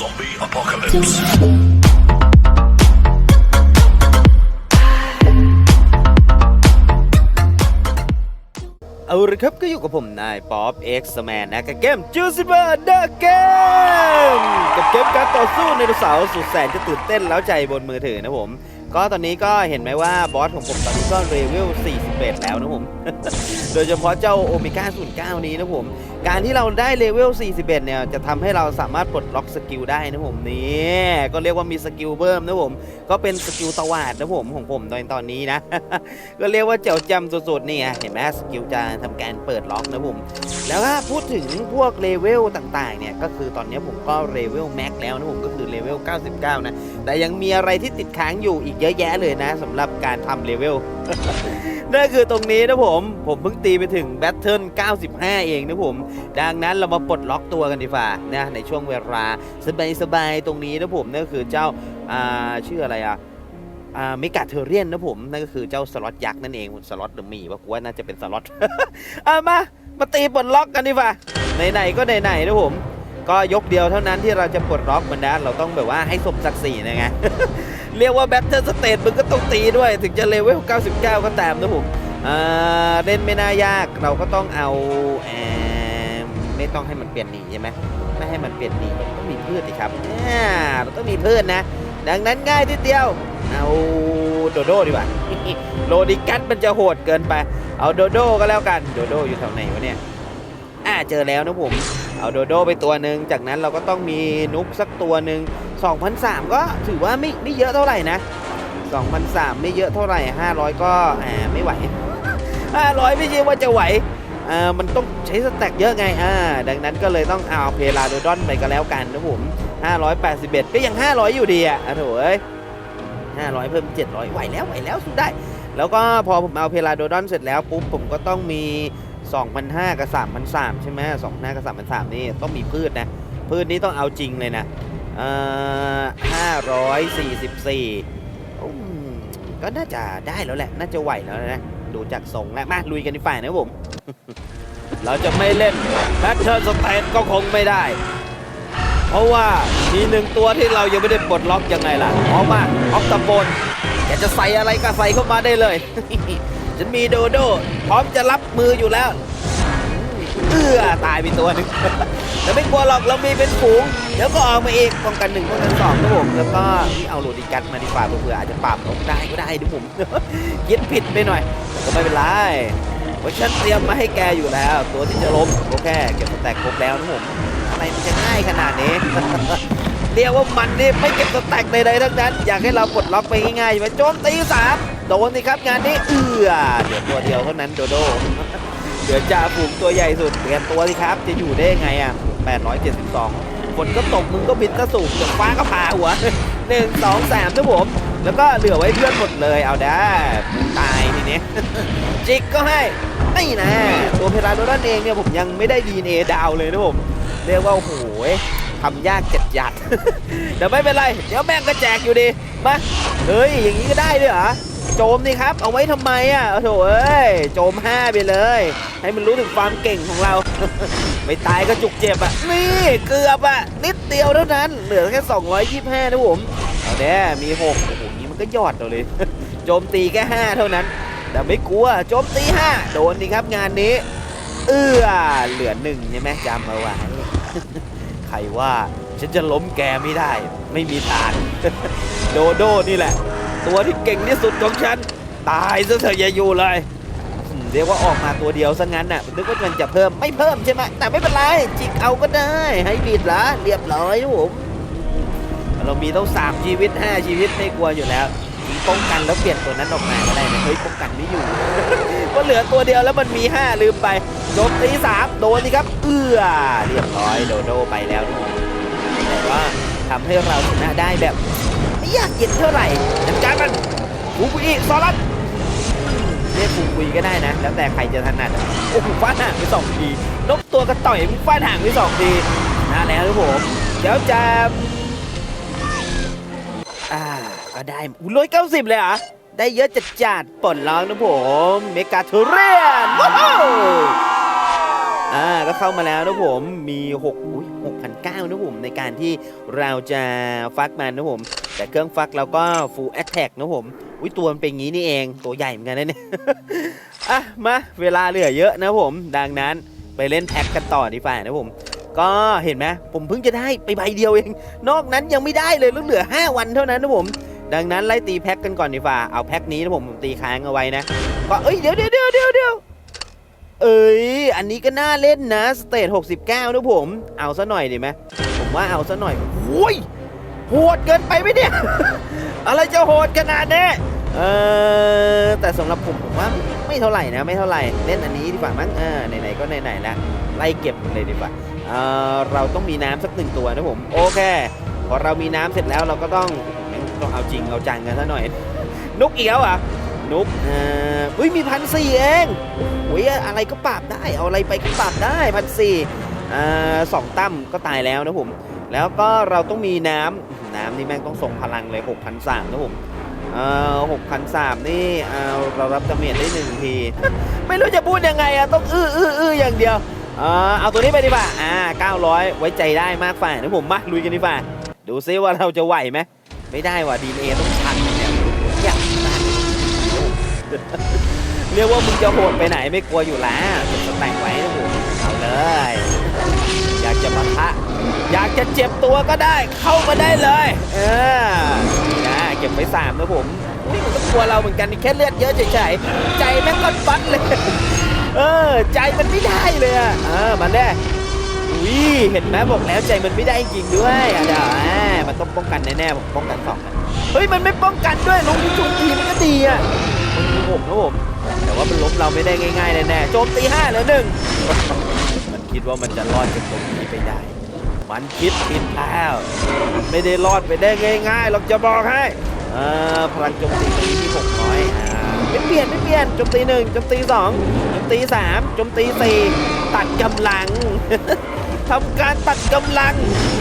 Zombie apocalypse. เอาละครับก็อยู่กับผมนายป๊อปเอ็กซ์แมนนะกับเกมจูซิเบอร์เดอะเกมกับเกมการต่อสู้ในเสาสุดแสนจะตื่นเต้นแล้วใจบนมือถือนะผม ก็ตอนนี้ก็เห็นไหมว่าบอสของผมตอนนี้ก็เลเวล41 แล้วนะผม โดยเฉพาะเจ้าโอเมก้า09 นี้นะผม การที่เราได้เลเวล 41 เนี่ย จะทำให้เราสามารถปลดล็อกสกิลได้นะผมนี่ก็เรียกว่ามีสกิลเพิ่มนะผม ก็เป็นสกิลตวาดนะผมของผมตอนตอนนี้นะ ก็เรียกว่าเจ๋วจำสุดๆนี่ไงเห็นไหมสกิลจะทำการเปิดล็อกนะผม แล้วถ้าพูดถึงพวกเลเวลต่างๆ เนี่ย ก็คือตอนนี้ผมก็เลเวลแม็กแล้วนะผมก็คือเลเวล 99 นะ แต่ยังมีอะไรที่ติดค้างอยู่อีกเยอะแยะเลยนะสำหรับการทำเลเวล นั่นคือตรงนี้นะผม ผมเพิ่งตีไปถึงแบทเทิล95 เองนะผม ดังนั้นเรามาปลดล็อกตัวกันดีกว่านะในช่วงเวลาสบายๆตรงนี้นะผมนั่นคือเจ้าอ่าชื่ออะไรอะอ่าเมกาเทเรียนนะผมนั่นก็คือเจ้าสล็อตยักษ์นั่นเองสล็อตเดอมีว่ากูว่าน่าจะเป็นสล็อตอะมา มาตีปลดล็อกกันดีกว่าไหนๆก็ไหนๆนะผม ก็ยกเดียวเท่านั้นที่เราจะปลดล็อกมันนะเราต้องแบบว่าให้สมศักดิ์ศรีนะไงเรียกว่าแบทเทิลสเตทมึงก็ต้องตีด้วย ถึงจะเลเวล 99 ก็ตามนะผมอ่าเล่นไม่น่ายากเราก็ต้องเอาแอมไม่ต้องให้มันเปลี่ยนหนีใช่ไหมไม่ให้มันเปลี่ยนหนีต้องมีพืชดิครับเราต้องมีพืชนะ ดังนั้นง่ายทีเดียวเอาโดโดดีกว่าโลดิกัสมันจะโหดเกินไป เอาโดโดก็แล้วกันโดโดอยู่แถวไหนวะเนี่ยอ่าเจอแล้วนะผม เอาโดโดไปตัวหนึ่งจากนั้นเราก็ต้องมีนุกสักตัวหนึ่ง2,003 ก็ถือว่าไม่ไม่เยอะเท่าไหร่นะ2,003 ไม่เยอะเท่าไหร่ 500 ก็อ่าไม่ไหว 500 ไม่ใช่ว่าจะไหวอ่ามันต้องใช้สแต็กเยอะไงอ่าดังนั้นก็เลยต้องเอาเพลาโดดอนไปก็แล้วกันนะผม 581 ก็ยัง 500 อยู่ดีอะอะโถเอ้ย500 เพิ่ม 700 ไหวแล้วไหวแล้วสู้ได้ แล้วก็พอผมเอาเพลาโดดอนเสร็จแล้วปุ๊บผมก็ต้องมี 2,500 กับ 3,300 ใช่ไหม2,500 กับ 3,300 นี่ต้องมีพืชนะ พืชนี้ต้องเอาจริงเลยนะเอ่อ544 ก็น่าจะได้แล้วแหละ น่าจะไหวแล้วนะ ดูจากทรงแล้ว มาลุยกันดีฝ่ายนะผม เราจะไม่เล่นแบทเทิลสเตทก็คงไม่ได้ เพราะว่ามีหนึ่งตัวที่เรายังไม่ได้ปลดล็อกยังไงล่ะออกมาออกตะบนอยากจะใส่อะไรก็ใส่เข้ามาได้เลย ฉันมีโดโดพร้อมจะรับมืออยู่แล้ว เอื้อตายไปตัวหนึง แต่ไม่กลัวหรอกเรามีเป็นฝูง เดี๋ยวก็ออกมาเองป้องกันหนึ่งป้องกันสองนะผมแล้วก็นี่เอาโหลดิกัสมาดีกว่าเผื่ออาจจะปรับลงได้ก็ได้ดูผมคิดผิดไปหน่อยแต่ก็ไม่เป็นไรเพราะฉันเตรียมมาให้แกอยู่แล้ว ตัวที่จะล้มก็แค่เก็บสแต็กครบแล้วนะผมอะไรมันจะง่ายขนาดนี้เรียกว่ามันนี่ไม่เก็บสแต็กใดๆทั้งนั้น อยากให้เราปลดล็อกไปง่ายๆใช่ไหมโจมตีสาม โดนสิครับงานนี้เอือเดี๋ยวตัวเดียวเท่านั้นโดโดเดี๋ยวจ่าฝูงตัวใหญ่สุดเตรียมตัวสิครับ จะอยู่ได้ยังไงอะ 872ฝนก็ตกมึงก็บินก็สูงเดี๋ยวฟ้าก็ผ่าหัวหนึ่งสองสามนะผม แล้วก็เหลือไว้เพื่อนหมดเลยเอาได้ตายทีนี้จิกก็ให้ไม่นะ ตัวเพลาโดนันเองเนี่ยผมยังไม่ได้ดีเอดาวเลยนะผม เรียกว่าโอ้โหทำยากจัดยัดแต่ไม่เป็นไร เดี๋ยวแม่งก็แจกอยู่ดี มา เฮ้ย อย่างนี้ก็ได้ด้วยเหรอ โจมนี่ครับ เอาไว้ทำไมอะโอ้โถเอ้ย โจม5ไปเลย ให้มันรู้ถึงความเก่งของเรา ไม่ตายก็จุกเจ็บอะ นี่เกือบอะ นิดเดียวเท่านั้น เหลือแค่ 225 นะผม เอาแน่มี 6 โอ้โห นี้มันก็ยอดเราเลย โจมตีแค่ 5 เท่านั้น แต่ไม่กลัว โจมตี 5 โดนดีครับงานนี้ เอื้อ เหลือหนึ่งใช่ไหมจำเอาไว้ใครว่าฉันจะล้มแกไม่ได้ ไม่มีทางโดโดนี่แหละ ตัวที่เก่งที่สุดของฉัน ตายซะเถอะอย่าอยู่เลยเรียกว่าออกมาตัวเดียวซะงั้นน่ะนึกว่ามันจะเพิ่มไม่เพิ่มใช่ไหมแต่ไม่เป็นไรจิกเอาก็ได้ ให้บิดละเรียบร้อยผมเรามีต้องสามชีวิตห้าชีวิตไม่กลัวอยู่แล้วป้องกันแล้วเปลี่ยนตัวนั้นออกมาก็ได้นะเฮ้ยป้องกันไม่อยู่ ก็เหลือตัวเดียวแล้วมันมีห้าลืมไปจมตีสามโดนสิครับ เอื้อเรียบร้อยโดโดไปแล้วแต่ว่าทำให้เราชนะได้แบบ ไม่อยากเย็นเท่าไหร่จัดการมันฟูกุอิซอรัสเรียกฟูกุอิก็ได้นะ แล้วแต่ใครจะถนัดโอ้โหฟาดห่างไปสองทีนกตัวกระต่อยฟาดห่างไปสองทีนะแล้วครับผมเดี๋ยวจะอ่าก็ได้ร้อยเก้าสิบเลยเหรอได้เยอะจัดจัดปลดล็อกนะผม เมกาทูเรียนว้าว อ่าก็เข้ามาแล้วนะผมมี6อุ้ย6,900นะผมในการที่เราจะฟักมันนะผม แต่เครื่องฟักเราก็ full attack นะผมอุ้ยตัวมันเป็นงี้นี่เองตัวใหญ่เหมือนกันนะเนี่ยอะมาเวลาเหลือเยอะนะผม ดังนั้นไปเล่นแพ็กกันต่อดีฝ่านะผมก็เห็นไหมผมเพิ่งจะได้ไปใบเดียวเอง นอกนั้นยังไม่ได้เลยแล้วเหลือ 5 วันเท่านั้นนะผม ดังนั้นไล่ตีแพ็กกันก่อนดีฝ่าเอาแพ็กนี้นะผมผมตีค้างเอาไว้นะก็เอ้ยเดี๋ยวเดี๋ยวเดี๋ยวเดี๋ยว เอ้ย อันนี้ก็น่าเล่นนะ สเตท69นะผม เอาซะหน่อยดีไหมผมว่าเอาซะหน่อยโอ้ยโหดเกินไปไหมเนี่ย อะไรจะโหดขนาดนี้เออแต่สำหรับผมผมว่าไม่เท่าไหร่นะไม่เท่าไหร่เล่นอันนี้ดีกว่ามั้งเออไหนๆก็ไหนๆแล้วไล่เก็บเลยดีกว่าเออเราต้องมีน้ำสักหนึ่งตัวนะผมโอเคพอเรามีน้ำเสร็จแล้วเราก็ต้องต้องเอาจริงเอาจังกันซะหน่อยนุกเอียวอะ นุกเอ่ออุ้ยมีพันสี่เองโอ้ยอะไรก็ปราบได้ เอาอะไรไปก็ปราบได้พันสี่อ่าสองตั้มก็ตายแล้วนะผม แล้วก็เราต้องมีน้ำน้ำนี่แม่งต้องส่งพลังเลย6,003นสามนะผมเอ่อ6,003นี่เอ่เรารับดาเมจได้หนึ่งที ไม่รู้จะพูดยังไงอะต้องอื้ออื้ออื้ออย่างเดียวเอ่อเอาตัวนี้ไปดีกว่า อ่า900ไว้ใจได้มากฝ่านะผมมาลุยกันดีกว่า ดูซิว่าเราจะไหวไหมไม่ได้ว่ะดีเอต้อง เรียกว่ามึงจะโหดไปไหนไม่กลัวอยู่แล้วสแต็กไว้นะผมเอาเลย อยากจะมาทะ อยากจะเจ็บตัวก็ได้ เข้ามาได้เลย เออนะเก็บไว้สามนะผมนี่มันก็กลัวเราเหมือนกันนี่แค่เลือดเยอะเฉยๆใจแม่งก็ฟัดเลย เออ ใจมันไม่ได้เลยอะเออมันได้อุ้ยเห็นไหมบอกแล้วใจมันไม่ได้จริงด้วยอะเดี๋ยวอ่ามันต้องป้องกันแน่ๆผมป้องกันสองนะเฮ้ยมันไม่ป้องกันด้วยลงที่จุงทีมันก็ดีอะ มันมีหกนะผมแต่ว่ามันล้มเราไม่ได้ง่ายๆแน่ๆโจมตีห้าเหลือหนึ่งมันคิดว่ามันจะรอดจากตรงนี้ไปได้ มันคิดผิดแล้วไม่ได้รอดไปได้ง่ายๆหรอกจะบอกให้พลังโจมตีที่600อ่าไม่เปลี่ยนไม่เปลี่ยนโจมตีหนึ่งโจมตีสองโจมตีสามโจมตีสี่ตัดกำลังทำการตัดกำลัง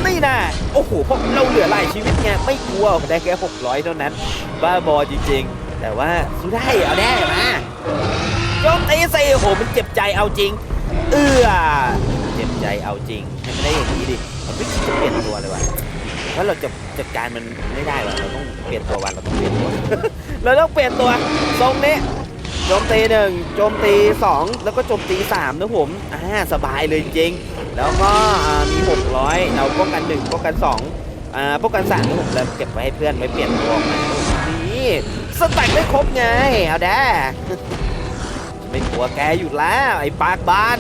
นี่นะโอ้โหเพราะเราเหลือหลายชีวิตไงไม่กลัวได้แค่600 เท่านั้น บ้าบอจริงๆ แต่ว่าสู้ได้เอาได้มาโจมตีสี่โอ้โหมันเจ็บใจเอาจริง เอื้อเจ็บใจเอาจริงให้มันได้อย่างนี้ดิมันไม่คิดจะเปลี่ยนตัวเลยว่ะเพราะเราจะจัดการมันไม่ได้ว่ะเราต้องเปลี่ยนตัววันเราต้องเปลี่ยนตัว เราต้องเปลี่ยนตัวทรงนี้โจมตีหนึ่งโจมตีสองแล้วก็โจมตีสามนะผมอ่าสบายเลยจริง แล้วก็อ่ามี600เราป้องกันหนึ่งป้องกันสองอ่าป้องกันสามนะผมแล้วเก็บไว้ให้เพื่อนไว้เปลี่ยนตัวกมานี่ สแต็กได้ครบไง เอาแด้ไม่กลัวแกอยู่แล้วไอ้ปากบาน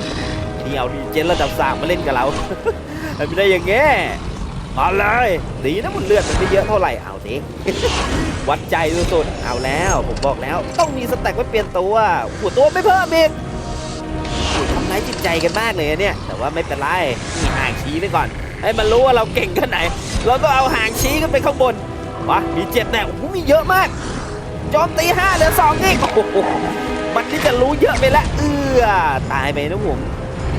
นี่เอาดีเจนระดับสามมาเล่นกับเราไม่ได้อย่างเงี้ยมาเลยดีนะมันเลือดมันไม่เยอะเท่าไหร่เอาสิวัดใจสุดๆเอาแล้ว ผมบอกแล้ว ต้องมีสแต็กไว้เปลี่ยนตัวหัวตัวไม่เพิ่มอีกทำร้ายจิตใจกันมากเลยเนี่ย แต่ว่าไม่เป็นไรมีห่างชี้ไปก่อน ให้มันรู้ว่าเราเก่งแค่ไหน เราก็เอาห่างชี้ขึ้นไปข้างบนวะมีเจ็ดแน่โอ้โหมีเยอะมาก โจมตีห้าเหลือสองนี่โอ้โหมันนี่จะรู้เยอะไปแล้วเอื้อตายไปนะผม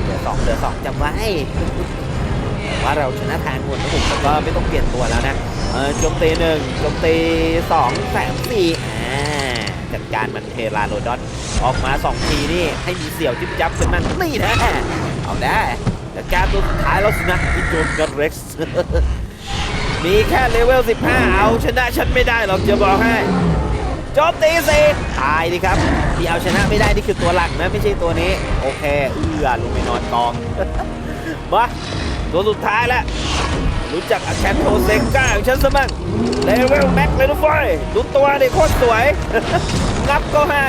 เหลือสองเหลือสองจำไว้ว่าเราชนะทางหมดนะผมแล้วก็ไม่ต้องเปลี่ยนตัวแล้วนะเออโจมตีหนึ่งโจมตีสองสามสี่อ่าจัดการมันเทราโรดอนออกมาสองทีนี่ให้มีเสี่ยวจิ๊บจับขึ้นมานี่นะเอาได้จัดการตัวสุดท้ายแล้วสินะอีโจนกับเร็กซ์มีแค่เลเวล 15 เอาชนะฉันไม่ได้หรอกจะบอกให้ จมตีสิตายดิครับ ที่เอาชนะไม่ได้นี่คือตัวหลักนะไม่ใช่ตัวนี้ โอเค เอื้อลงไปนอนกองมาตัวสุดท้ายแล้วรู้จักอาแคนโทเซก้าของฉันซะมั่งเลเวลแม็กเลยนะเฟยดูตัวดิโคตรสวยงับก็ให้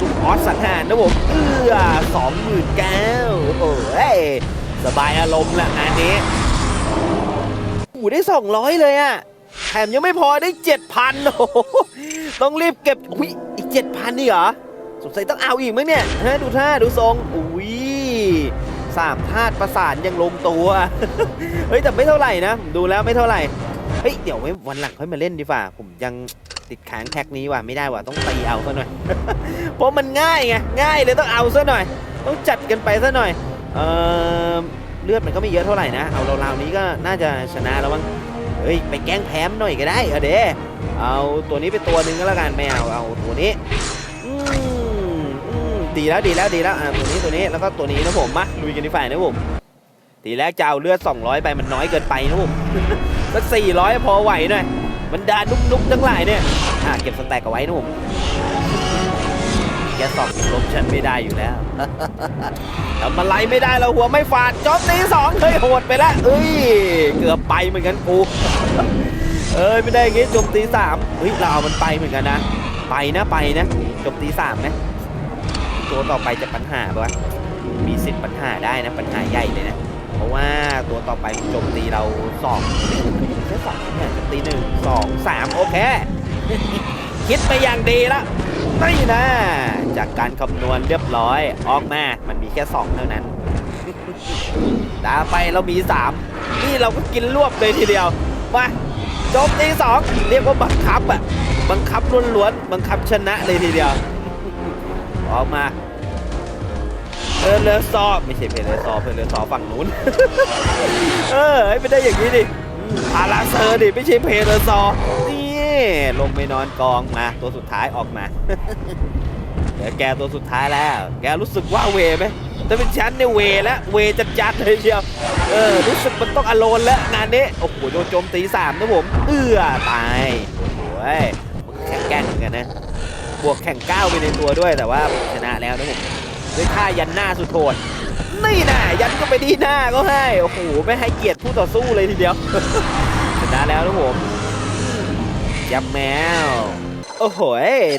ลูกออสสังหารนะผมเอื้อสองหมื่นเก้าโอ้ยสบายอารมณ์ละงานนี้โอ้ได้200เลยอะ แถมยังไม่พอได้7,000โอ้โหต้องรีบเก็บอุ้ยอีก7,000นี่เหรอสงสัยต้องเอาอีกมั้งเนี่ยฮะดูท่าดูทรงอุ้ยสามธาตุประสานยังลงตัว เฮ้ยแต่ไม่เท่าไหร่นะ ดูแล้วไม่เท่าไหร่ เฮ้ยเดี๋ยวไว้วันหลังค่อยมาเล่นดีกว่า ผมยังติดค้างแพ็กนี้ว่ะไม่ได้ว่ะต้องตีเอาซะหน่อย เพราะมันง่ายไงง่ายเลยต้องเอาซะหน่อย ต้องจัดกันไปซะหน่อย เออเลือดมันก็ไม่เยอะเท่าไหร่นะ เอาราวๆนี้ก็น่าจะชนะแล้วมั้ง เฮ้ยไปแกล้งแพมหน่อยก็ได้เอเด้เอาตัวนี้ไปตัวหนึ่งก็แล้วกันไม่เอาเอาตัวนี้อดีแล้วดีแล้วดีแล้วอ่าตัวนี้ตัวนี้แล้วก็ตัวนี้นะผมมาลุยกันดีฝ่ายนะผมทีแรกจะเอาเลือด 200 ไปมันน้อยเกินไปนะผมสัก400 พอไหวหน่อยมันดานุกๆทั้งหลายเนี่ยอ่าเก็บสแต็กเอาไว้นะผม แกสอบลบฉันไม่ได้อยู่แล้วทำอะไรไม่ได้เราหัวไม่ฝาดจอบตีสองเฮ้ยโหดไปแล้วเอ้ย เกือบไปเหมือนกันกู เอ้ยไม่ได้อย่างงี้โจมตีสามเฮ้ยเราเอามันไปเหมือนกันนะ ไปนะไปนะจมตีสามนะ ตัวต่อไปจะปัญหาปะมีสิทธิ์ปัญหาได้นะ ปัญหาใหญ่เลยนะ เพราะว่าตัวต่อไปมันโจมตีเราสองแค่สองเนี่ยโจมตีหนึ่งสองสามโอเค คิดไปอย่างดีละ ไม่นะจากการคำนวณเรียบร้อย ออกมามันมีแค่สองเท่านั้นตาไปเรามีสามนี่เราก็กินรวบเลยทีเดียว มาจมตีสองเรียกว่าบังคับอะบังคับล้วนๆบังคับชนะเลยทีเดียว ออกมาเพลเลอซอไม่ใช่เพลเลอซอเพลเลอซอฝั่งนู้น เออไม่ได้อย่างนี้ดิอืมพาราเซอร์ดิไม่ใช่เพลเลอซอ ลงไปนอนกองมา ตัวสุดท้ายออกมา เดี๋ยวแกตัวสุดท้ายแล้ว แกรู้สึกว่าเวไหมถ้าเป็นฉันเนี่ยเวแล้วเวจัดจัดเลยเชียวเออรู้สึกมันต้องอโลนแล้วงานนี้โอ้โหโดนโจมตีสามนะผม เอื้อตายโอ้ยมันแข็งแก่งเหมือนกันนะบวกแข่งก้าวไปในตัวด้วยแต่ว่าชนะแล้วนะผมด้วยท่ายันหน้าสุดโหดนี่นะยันก็ไปที่หน้าก็ให้โอ้โหไม่ให้เกียรติผู้ต่อสู้เลยทีเดียวชนะแล้วนะผม ยับแมว โอ้โห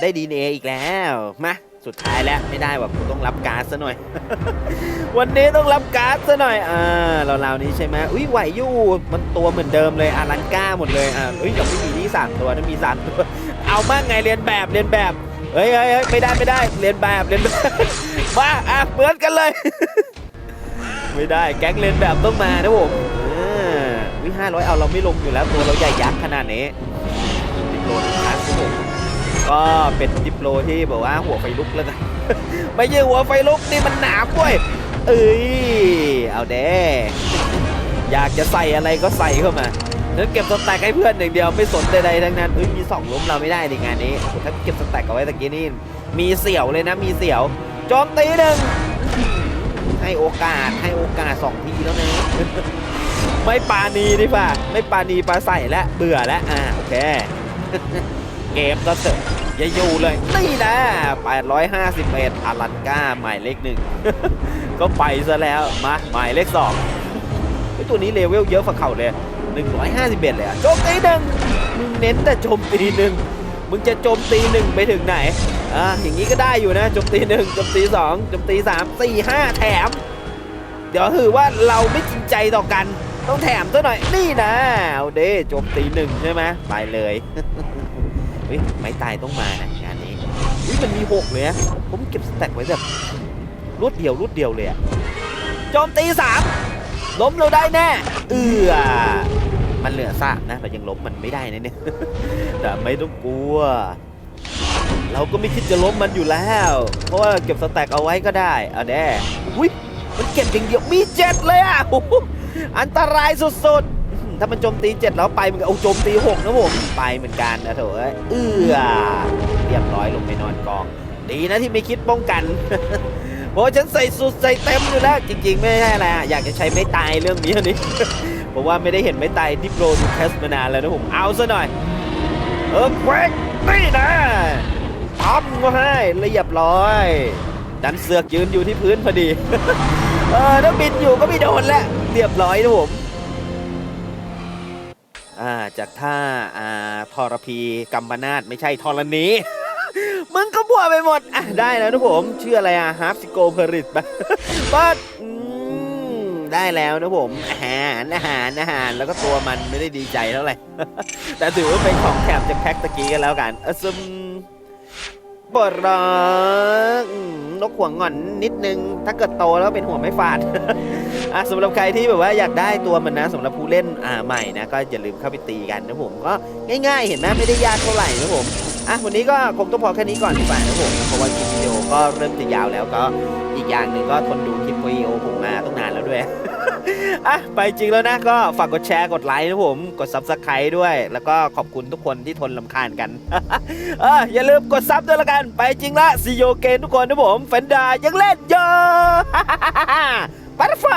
ได้ดีเออีกแล้ว มาสุดท้ายแล้วไม่ได้ว่ากูต้องรับการ์ดซะหน่อย วันนี้ต้องรับการ์ดซะหน่อยอ่าเราๆนี้ใช่ไหมอุ้ยไหวอยู่มันตัวเหมือนเดิมเลยอารันก้าหมดเลยอ่าเอ้ยยังไม่มีนี่สามตัวนะมีสามตัวเอามากไงเรียนแบบเรียนแบบเฮ้ยเฮ้ยเฮ้ยไม่ได้ไม่ได้เรียนแบบเรียนแบบมาอะเหมือนกันเลย ไม่ได้แก๊งเรียนแบบต้องมานะผมอ่าวิห้าร้อยเอาเราไม่ลงอยู่แล้วตัวเราใหญ่ยักษ์ขนาดนี้ โลครั้งครับผมก็เป็นดิปโลที่แบบว่าหัวไฟลุกแล้วกัน ไม่ใช่หัวไฟลุกนี่มันหนามเว้ยเอ้ยเอาเด้อยากจะใส่อะไรก็ใส่เข้ามาแล้วเก็บสแต็กให้เพื่อนอย่างเดียวไม่สนใดๆทั้งนั้นเอ้ยมีสองล้มเราไม่ได้ในงานนี้ถ้าเก็บสแต็กเอาไว้ตะกี้นี่มีเสี่ยวเลยนะมีเสี่ยวโจมตีหนึ่งให้โอกาสให้โอกาสสองทีแล้วนะไม่ปานีดีกว่าไม่ปานีปลาใส่แล้วเบื่อแล้วอ่าโอเค เกมก็เถอะอย่าอยู่เลยนี่นะ 851อารันก้าหมายเลขหนึ่งก็ไปซะแล้วมาหมายเลขสองไอตัวนี้เลเวลเยอะฝักเข่าเลย 151 เลยอะโจมตีหนึ่งมึงเน้นแต่โจมตีหนึ่งมึงจะโจมตีหนึ่งไปถึงไหนอ่าอย่างนี้ก็ได้อยู่นะโจมตีหนึ่งโจมตีสองโจมตีสามสี่ห้าแถม เดี๋ยวถือว่าเราไม่จริงใจต่อกัน ต้องแถมซะหน่อย นี่นะเอาเด้โจมตีหนึ่งใช่ไหมไปเลยเฮ้ยไม้ตายต้องมานะงานนี้อุ้ยมันมีหกเลยนะผมเก็บสแต็กไว้แบบรวดเดียวรวดเดียวเลยอะโจมตีสามล้มเราได้แน่ เอือมันเหลือซากนะเรายังล้มมันไม่ได้นะเนี่ยแต่ไม่ต้องกลัว เราก็ไม่คิดจะล้มมันอยู่แล้ว เพราะว่าเก็บสแต็กเอาไว้ก็ได้เอาแน่อุ้ยมันเก็บอย่างเดียวมีเจ็ดเลยอะโอันตรายสุดๆ ถ้ามันโจมตีเจ็ดแล้วไปมันก็เอาโจมตีหกนะผมไปเหมือนกันนะเถอะเอื้อเรียบร้อยลงไปนอนกอง ดีนะที่ไม่คิดป้องกันเพราะฉันใส่สุดใส่เต็มอยู่แล้ว จริง ๆ ไม่ใช่อะไรอยากจะใช้ไม่ตายเรื่องนี้นี่เพราะว่าไม่ได้เห็นไม่ตายดิโปรดูแคสมานานแล้วนะผมเอาซะหน่อย เออเควกนี่นะทำก็ให้เรียบร้อยดันเสือกยืนอยู่ที่พื้นพอดี เออถ้าบินอยู่ก็ไม่โดนแล้ว เรียบร้อยนะผมอ่าจากท่าอ่าทรพีกัมปนาตไม่ใช่ธรณีมึงก็บัวไปหมดอะได้แล้วนะผมชื่ออะไรอะฮาร์ฟซิโกเพริตบัดได้แล้วนะผมอาหารอาหารอาหารแล้วก็ตัวมันไม่ได้ดีใจเท่าไหร่แต่ถือว่าเป็นของแถมจากแพ็กตะกี้กันแล้วกันอะซึม บดรักอืมนกหัวงอนนิดนึง ถ้าเกิดโตแล้วเป็นหัวไม่ฝาดอะสำหรับใครที่แบบว่าอยากได้ตัวมันนะสำหรับผู้เล่นอ่าใหม่นะก็อย่าลืมเข้าไปตีกันนะผมก็ง่ายๆ เห็นไหมไม่ได้ยากเท่าไหร่นะผมอะวันนี้ก็คงต้องพอแค่นี้ก่อนดีกว่านะผมเพราะว่าคลิปวิดีโอก็เริ่มจะยาวแล้วก็อีกอย่างหนึ่งก็ทนดูคลิปวิดีโอผมมาต้องนานแล้วด้วย อะไปจริงแล้วนะก็ฝากกดแชร์กดไลค์นะผมกด subscribe ด้วย แล้วก็ขอบคุณทุกคนที่ทนลำคาญกันเอออย่าลืมกดซับด้วยละกัน ไปจริงละซีโยเกนทุกคนนะผมแฟนดายังเล่นเยอะบัตไฟ